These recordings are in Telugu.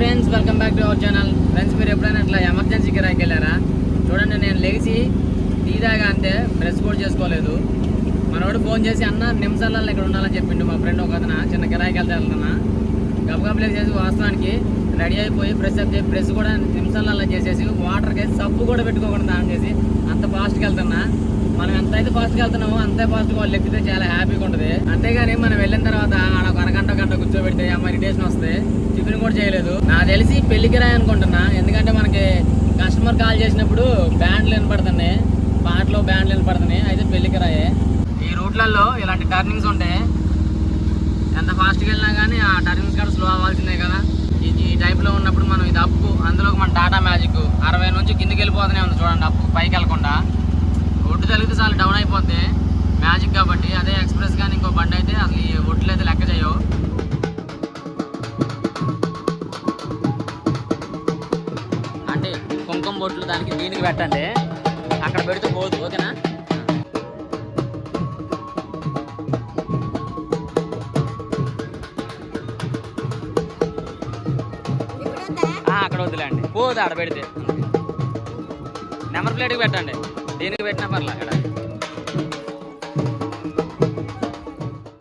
Friends welcome back to our channel. Friends మీరు ఎప్పుడైనా అట్లా ఎమర్జెన్సీ కిరాయికి వెళ్ళారా? చూడండి నేను లేచి తీదాగా అంతే బ్రష్ కూడా చేసుకోలేదు. మనోడు ఫోన్ చేసి అన్న నిమిషాలలో ఇక్కడ ఉండాలని చెప్పిండు మా ఫ్రెండ్ ఒక అతను చిన్న కిరాయికి వెళ్తే వెళ్తున్నా. గబగబలే చేసి వాస్తవానికి రెడీ అయిపోయి ఫ్రెష్ అప్ చేసి ఫ్రెష్ కూడా నిమిషాలలో చేసేసి వాటర్కి సబ్బు కూడా పెట్టుకోకుండా దాని చేసి అంత ఫాస్ట్కి వెళ్తున్నా. మనం ఎంత అయితే ఫాస్ట్గా వెళ్తున్నామో అంతే ఫాస్ట్గా వాళ్ళు ఎక్కితే చాలా హ్యాపీగా ఉంటుంది. అంతేగాని మనం వెళ్ళిన తర్వాత ఆడ ఒక అరగంట గంట కూర్చోబెడితే ఆ మెడిటేషన్ వస్తుంది కూడా చేయలేదు. నాకు తెలిసి పెళ్ళికి రాయి అనుకుంటున్నా. ఎందుకంటే మనకి కస్టమర్ కాల్ చేసినప్పుడు బ్యాండ్లు వినపడుతున్నాయి. పాటలో బ్యాండ్లు వినపడుతున్నాయి. అయితే పెళ్ళికి రాయే. ఈ రూట్లలో ఇలాంటి టర్నింగ్స్ ఉంటాయి. ఎంత ఫాస్ట్గా వెళ్ళినా కానీ ఆ టర్నింగ్స్ కూడా స్లో అవ్వాల్సిందే కదా. ఈ ఈ టైప్లో ఉన్నప్పుడు మనం ఇది అప్పు అందులో మన టాటా మ్యాజిక్ అరవై నుంచి కిందికి వెళ్ళిపోతూనే ఉంది చూడండి అప్పు పైకి వెళ్ళకుండా. ఒడ్డు తగిలితే చాలా డౌన్ అయిపోతే మ్యాజిక్ కాబట్టి అదే ఎక్స్ప్రెస్ కానీ ఇంకో బండి అయితే అసలు ఈ దానికి దీనికి పెట్టండి. అక్కడ పెడితే పోదు ఓకేనా? అక్కడ వద్దులేండి పోదు ఆడ పెడితే. నెంబర్ ప్లేట్కి పెట్టండి. దీనికి పెట్టినా పర్లేదు అక్కడ.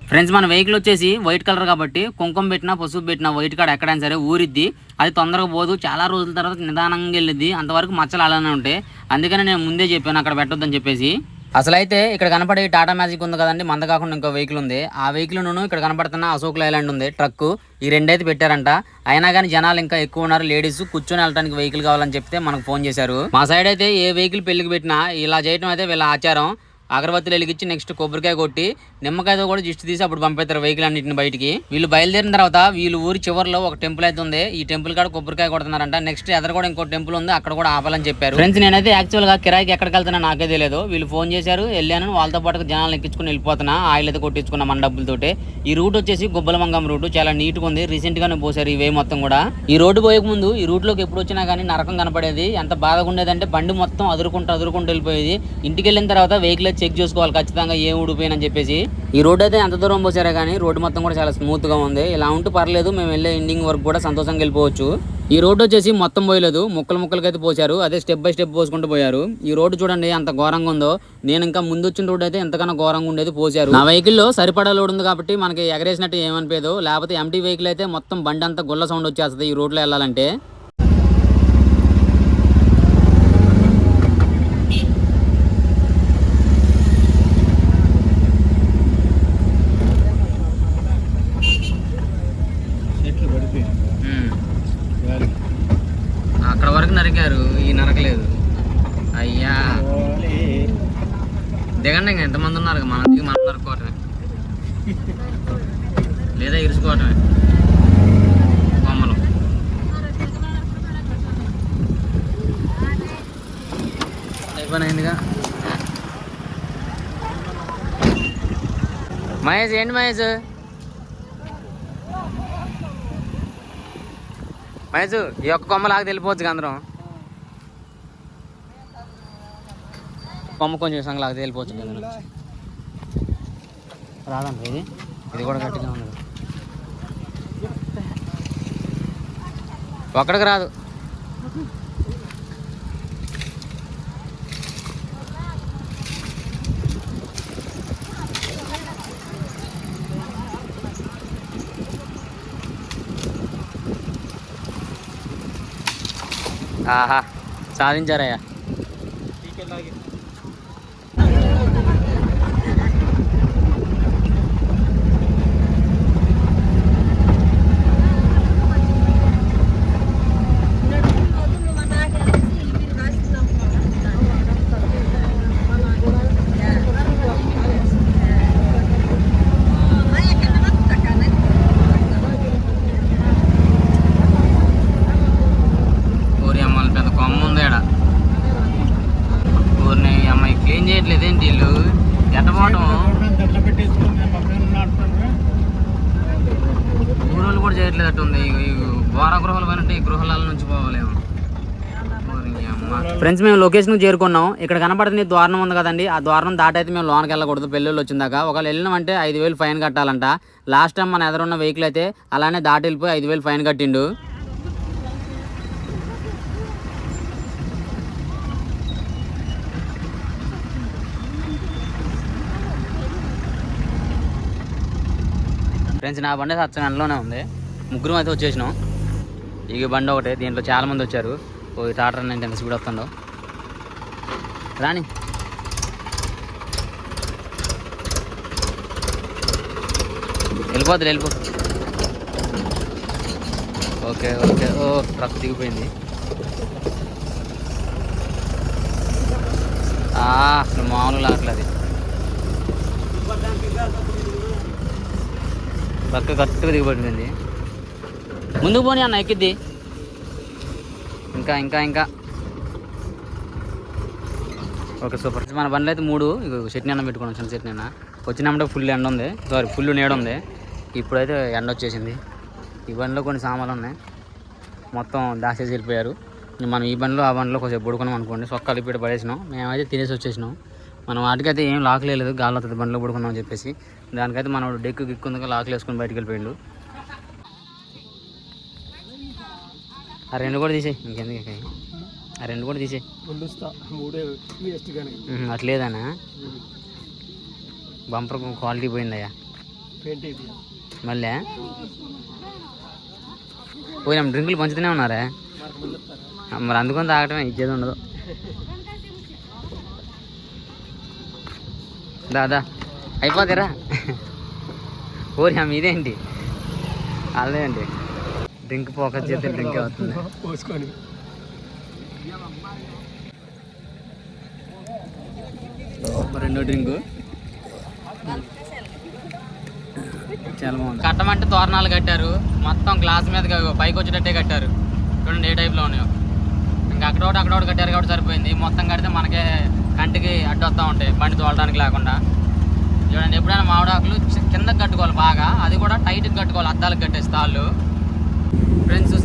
ఫ్రెండ్స్ మన వెహికల్ వచ్చేసి వైట్ కలర్ కాబట్టి కుంకుమ పెట్టినా పసుపు పెట్టినా వైట్ కాడ ఎక్కడైనా సరే ఊరిద్ది. అది తొందరగా పోదు. చాలా రోజుల తర్వాత నిదానంగా వెళ్ళిద్ది. అంతవరకు మచ్చలు అలానే ఉంటాయి. అందుకని నేను ముందే చెప్పాను అక్కడ పెట్టొద్దని చెప్పేసి. అసలైతే ఇక్కడ కనపడే టాటా మ్యాజిక్ ఉంది కదండి మంద కాకుండా ఇంకో వెహికల్ ఉంది. ఆ వెహికల్ నువ్వు ఇక్కడ కనపడుతున్న అశోక్ లైలాండ్ ఉంది ట్రక్ ఈ రెండైతే పెట్టారంట. అయినా కానీ జనాలు ఇంకా ఎక్కువ ఉన్నారు. లేడీస్ కూర్చొని వెళ్ళడానికి వెహికల్ కావాలని చెప్తే మనకు ఫోన్ చేశారు. మా సైడ్ అయితే ఏ వెహికల్ పెళ్ళికి పెట్టినా ఇలా చేయడం అయితే వీళ్ళ ఆచారం. అగరబత్తులు వెలిగించి నెక్స్ట్ కొబ్బరికాయ కొట్టి నిమ్మకాయతో కూడా జిస్ట్ తీసి అప్పుడు పంపిస్తారు వెహికల్ అన్నింటిని బయటికి. వీళ్ళు బయలుదేరిన తర్వాత వీళ్ళు ఊరి చివరిలో ఒక టెంపుల్ అయితే ఉంది. ఈ టెంపుల్ కాడ కొబ్బరికాయ కొడుతున్నారంట. నెక్స్ట్ ఎదర కూడా ఇంకో టెంపుల్ ఉంది. అక్కడ కూడా ఆపాలని చెప్పారు. ఫ్రెండ్స్ నేనైతే యాక్చువల్గా కిరాయికి ఎక్కడికి వెళ్తున్నా నాకే తెలియదు. వీళ్ళు ఫోన్ చేశారు వెళ్ళాను. వాళ్ళతో పాటు జనాలు ఎక్కించుకుని వెళ్ళిపోతున్నా. ఆయిల్ అయితే కొట్టించుకున్నా మన డబ్బులతోటి. ఈ రూట్ వచ్చేసి గుబ్బలమంగం రూట్ చాలా నీట్గా ఉంది. రీసెంట్ గానే పోసారు ఈ వే మొత్తం కూడా. ఈ రోడ్డు పోయే ముందు ఈ రూట్లోకి ఎప్పుడు వచ్చినా కానీ నరకం కనపడేది. ఎంత బాధగా ఉండేదంటే బండి మొత్తం అదురుకుంటూ అదురుకుంటూ వెళ్ళిపోయేది. ఇంటికి వెళ్ళిన తర్వాత వెహికల్ చెక్ చేసుకోవాలి ఖచ్చితంగా ఏం ఊడిపోయినని చెప్పేసి. ఈ రోడ్ అయితే ఎంత దూరం పోసారా కానీ రోడ్డు మొత్తం కూడా చాలా స్మూత్గా ఉంది. ఇలా ఉంటూ పర్లేదు మేము వెళ్ళే ఎండింగ్ వరకు కూడా సంతోషంగా వెళ్ళిపోవచ్చు. ఈ రోడ్డు వచ్చేసి మొత్తం పోయలేదు ముక్కలు ముక్కలకైతే పోసారు. అదే స్టెప్ బై స్టెప్ పోసుకుంటూ పోయారు. ఈ రోడ్డు చూడండి అంత ఘోరంగా ఉందో. నేను ఇంకా ముందు వచ్చిన రోడ్డు అయితే ఎంతకన్నా ఘోరంగా ఉండేది పోసారు. నా వెహికల్లో సరిపడా లోడ్ ఉంది కాబట్టి మనకి ఎగరేసినట్టు ఏమనిపోయేదు. లేకపోతే ఎంటీ వెహికల్ అయితే మొత్తం బండి అంతా గుల్ల సౌండ్ వచ్చేస్తుంది ఈ రోడ్లో వెళ్ళాలంటే చెట్లు పడిపోయాయి ఉమ్. గాలి అక్కడ వరకు నరికారు ఈ నరకలేదు. అయ్యా. దిగండి ఇంకా ఎంతమంది ఉన్నారు మనం దిగి మనం నరుక్కోవటమే లేదా ఇరుచుకోవటమే. బొమ్మలు. అయిపోయినాయిందిగా. మహేష్ ఏంటి మహేష్? మహేష్ ఈ ఒక్క కొమ్మ లాగా అందరం. కొమ్మ కొంచెం సంగలాగా తెలిపోవచ్చు కదా రాదండి ఇది. ఇది కూడా గట్టిగా ఉంది. ఒక్కడికి రాదు. ఆహా. సాధించారయ్యా. చేయట్లేదట్టు ఉంది వార గృహాలు గృహాల నుంచి పోవాలేము ఫ్రెండ్స్ మేము లొకేషన్కి చేరుకున్నాం. ఇక్కడ కనపడుతుంది ద్వారం ఉంది కదండి. ఆ ద్వారం దాటైతే మేము లోనకి వెళ్ళకూడదు. పెళ్ళిళ్ళు వచ్చిందాక. ఒకవేళ వెళ్ళినామంటే ఐదు వేలు ఫైన్ కట్టాలంట. లాస్ట్ టైం మన ఎదురున్న వెహికల్ అయితే అలానే దాటి వెళ్ళిపోయి ఐదు వేలు ఫైన్ కట్టిండు. ఫ్రెండ్స్ నా బండి సత్సంగంలోనే ఉంది. ముగ్గురు అయితే వచ్చేసినాం. ఇక బండి ఒకటే దీంట్లో చాలామంది వచ్చారు. ఓ టాటర్ నేను ఎంత స్పీడ్ వస్తుండో రాని. వెళ్ళిపోద్దు వెళ్ళిపో. Okay okay. ఓ ట్రక్ దిగిపోయింది. అసలు మామూలు లాట్లేదు పక్క కరెక్ట్గా దిగిపడింది ముందుకు పోనీ అన్న ఎక్కిద్ది. ఇంకా ఇంకా ఇంకా. Okay super. మన బండ్లు అయితే మూడు. చట్నీ అన్నం పెట్టుకున్నాం చిన్న చట్నీ అన్న. వచ్చినప్పుడే ఫుల్ ఎండ ఉంది. సారీ ఫుల్ నీడ ఉంది. ఇప్పుడైతే ఎండ వచ్చేసింది. ఈ బండిలో కొన్ని సామాన్లు ఉన్నాయి. మొత్తం దాచేసి వెళ్ళిపోయారు. మనం ఈ బండిలో ఆ బండిలో కొంచెం పడుకున్నాం అనుకోండి. సొక్కలు ఇప్పుడు పడేసినాం. మేమైతే తినేసి వచ్చేసినాం. మనం వాటికైతే ఏం లాక్ లేదు. గాలి వస్తుంది బండిలో పడుకున్నాం అని చెప్పేసి. దానికైతే మనం డెక్కు గిక్కుందిగా లాక్లు వేసుకొని బయటికి వెళ్ళిపోయిండు. ఆ రెండు కూడా తీసేయి. ఇంకెందుకు ఇక? ఆ రెండు కూడా తీసేయి. అట్లేదనా? బంపర్ క్వాలిటీ పోయిందయ్యా. మళ్ళీ? పోయినా డ్రింకులు పంచుతూనే ఉన్నారా? మరి అందుకొని తాగటమే ఇచ్చేది ఉండదు. దాదా అయిపోతారా ఓరి అమ్మ ఇదేంటి అదేంటి డ్రింక్ ఫోకస్ చేస్తే డ్రింక్ అవుతుంది. పోసుకొని. రెండో డ్రింక్. చాలా బాగుంది. కట్టమంటే తోరణాలు కట్టారు. మొత్తం గ్లాస్ మీద పైకి వచ్చేటట్టే కట్టారు. చూడండి ఏ టైప్లో ఉన్నాయో. ఇంకా అక్కడ ఒకటి అక్కడ ఒకటి కట్టారు కాబట్టి సరిపోయింది. మొత్తం కడితే మనకే కంటికి అడ్డు వస్తూ ఉంటాయి బండి తోలడానికి లేకుండా. చూడండి ఎప్పుడైనా మామిడాకులు కిందకి కట్టుకోవాలి బాగా. అది కూడా టైట్గా కట్టుకోవాలి. అద్దాలకు కట్టేసి తాళ్ళు. ಫ್ರೆಂಡ್ಸು